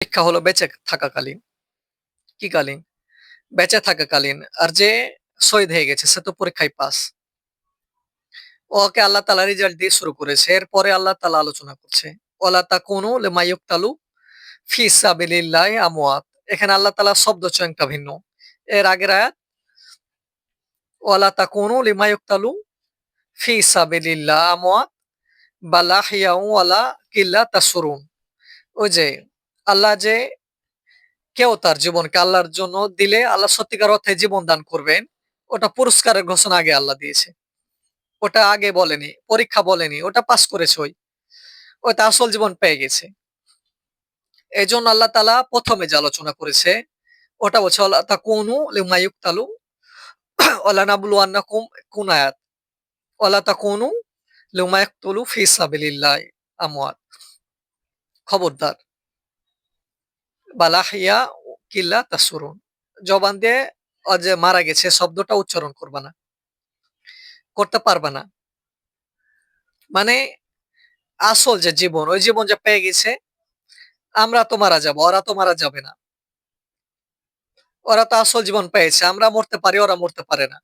পরীক্ষা হলো বেঁচে থাকাকালীন। কি কালীন? বেঁচে থাকাকালীন। আর যে শহীদ হয়ে গেছে, সে তো পরীক্ষায় পাস। ওকে আল্লাহ তালা রেজাল্ট দিয়ে শুরু করেছে। এরপরে আল্লাহ তালা আলোচনা করছে। ওয়ালা তাকুনু লিমা ইউক্তালু ফি সাবিলিল্লাহি আমওয়াত। এখানে আল্লাহ তাআলা শব্দ চয়নটা ভিন্ন। এর আগের আয়াত, ওয়ালা তাকুনু লিমা ইউক্তালু ফি সাবিলিল্লাহ আমওয়াত বাল আহইয়াউ ওয়ালা কিল্লা তাশউরুন। ওই যে আল্লাহ যে কেউ তার জীবনকে আল্লাহর জন্য দিলে আল্লাহ সত্যিকার অর্থে জীবন দান করবেন, ওটা পুরস্কারের ঘোষণা আগে আল্লাহ দিয়েছে। ওটা আগে বলেনি, পরীক্ষা বলেনি, ওটা পাস করেছে ওই। ওটা আসল জীবন পেয়ে গেছে। এই জন্য আল্লাহ তালা প্রথমে যে আলোচনা করেছে, ওটা বলছে, আল্লাহ তা কোনু লিমায়ুক তালু ওলা নাবুলু আন্না কুম কোন আয়াত ওলা তা কোনু লিমায়ুক তুলু ফি সাবিলিল্লাহ আমওয়াত। খবরদার। বালাহিয়া কিল্লা তাসুরুন। জবান দিয়ে যে মারা গেছে, শব্দটা উচ্চারণ করবা না। করতে পারবা না। মানে আসল যে জীবন, ওই জীবন যে পেয়ে গেছে, আমরা তো মারা যাব, ওরা তো মারা যাবে না। ওরা তো আসল জীবন পেয়েছে, আমরা মরতে পারি, ওরা মরতে পারে না।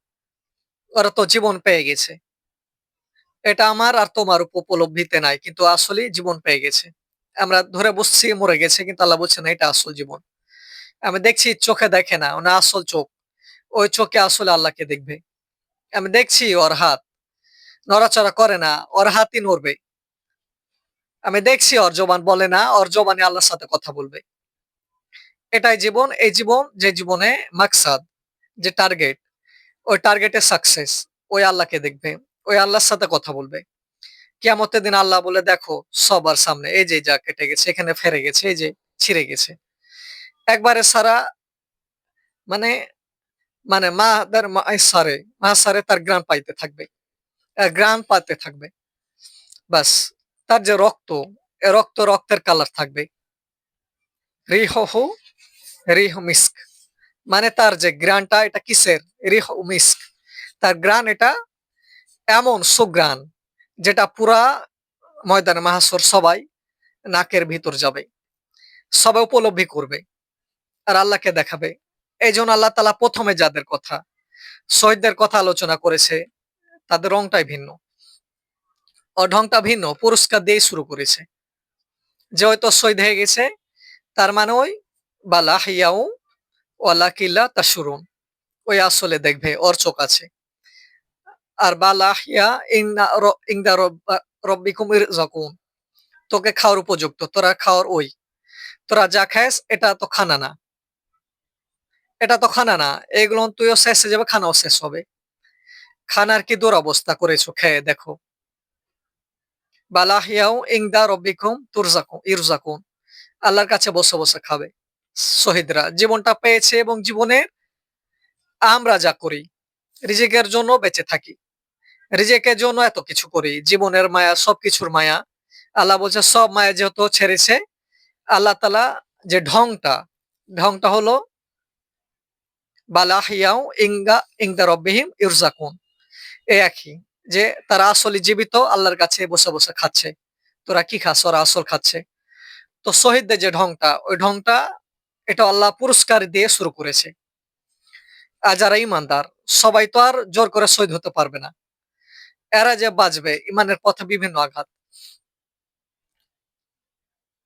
ওরা তো জীবন পেয়ে গেছে। এটা আমার আর তোমার উপলব্ধিতে নাই, কিন্তু আসলে জীবন পেয়ে গেছে। আমরা ধরে বসছি, মরে গেছে, কিন্তু আল্লাহ বলছে, না, এটা আসল জীবন। আমি দেখছি, চোখে দেখে না ওনা আসল চোখ। ওই চোখে আসলে আল্লাহকে দেখবে। আমি দেখছি, ওর হাত। নড়াচড়া করে না, ওর হাতই নড়বে। আমি দেখছি, ওর জবান বলে না, ওর জবানে আল্লাহর সাথে কথা বলবে। এটাই জীবন, এই জীবন, যে জীবনে মাকসাদ, যে টার্গেট ওই টার্গেটের সাকসেস ওই আল্লাহকে দেখবে, ওই আল্লাহর সাথে কথা বলবে। কেমতের দিন আল্লাহ বলে, দেখো, সবার সামনে, এই যে যা কেটে গেছে, এখানে ফেরে গেছে, এই যে ছিঁড়ে গেছে। একবারে সারা মানে মানে মাদের সারে, মা সারে তার গ্রাম পাইতে থাকবে। গ্রাম পাইতে থাকবে। বাস, তার যে রক্ত রক্ত রক্তের কালার থাকবে। রিহ হু, রিহ মিস্ক। মানে তার যে গ্রানটা এটা কিসের? রিহ মিস্ক। তার গ্রান এটা এমন সুগ্রান যেটা পুরা ময়দানে মাহাসর সবাই নাকের ভিতর যাবে, সবাই উপলব্ধি করবে আর আল্লাহকে দেখাবে। এই জন্য আল্লাহ তালা প্রথমে যাদের কথা, শহীদদের কথা আলোচনা করেছে, তাদের রংটাই ভিন্ন। ঢংটা ভিন্ন, পুরস্কার দিয়ে শুরু করেছে। যে হয়তো শহীদ হয়ে গেছে, তার মানে ওই বালা হিয়াউ ওয়ালা কিল্লা তা শুরুন ওই আসলে দেখবে ওর চোখ আছে। আর বালা হিয়া ইংদা রব্বিকুম ইরজাকুন তোকে খাওয়ার উপযুক্ত, তোরা খাওয়ার ওই। তোরা যা খাস এটা তো খানা না। এটা তো খানা না। এগুলো তুইও শেষ হয়ে যাবে, খানাও শেষ হবে। খানার কি দুরবস্থা করেছ? খেয়ে দেখো। বালাহিয়াও ইংদা রব্বিকুম তুরজাকুম ইরজাকুন। আল্লাহর কাছে বসে বসে খাবে। শহীদরা জীবনটা পেয়েছে এবং জীবনের আমরা যা করি রিজিকের জন্য বেঁচে থাকি। রিজেকের জন্য এত কিছু করি, জীবনের মায়া, সবকিছুর মায়া। আল্লাহ বলছে, সব মায়া যেহেতু ছেড়েছে, আল্লাহ তালা যে ঢংটা ঢংটা হলো, বালাহিয়াও ইংগা ইংদা রব্বিহিম ইরজাকুন। এ একই, যে তারা আসলে জীবিত, আল্লাহর কাছে বসে বসে খাচ্ছে। তোরা কি খাস? ওরা আসল খাচ্ছে। তো শহীদদের যে ঢংটা, ওই ঢংটা, এটা আল্লাহ পুরস্কার দিয়ে শুরু করেছে। যারা ইমানদার, সবাই তো আর জোর করে শহীদ হতে পারবে না। এরা যে বাঁচবে, ইমানের পথে বিভিন্ন আঘাত।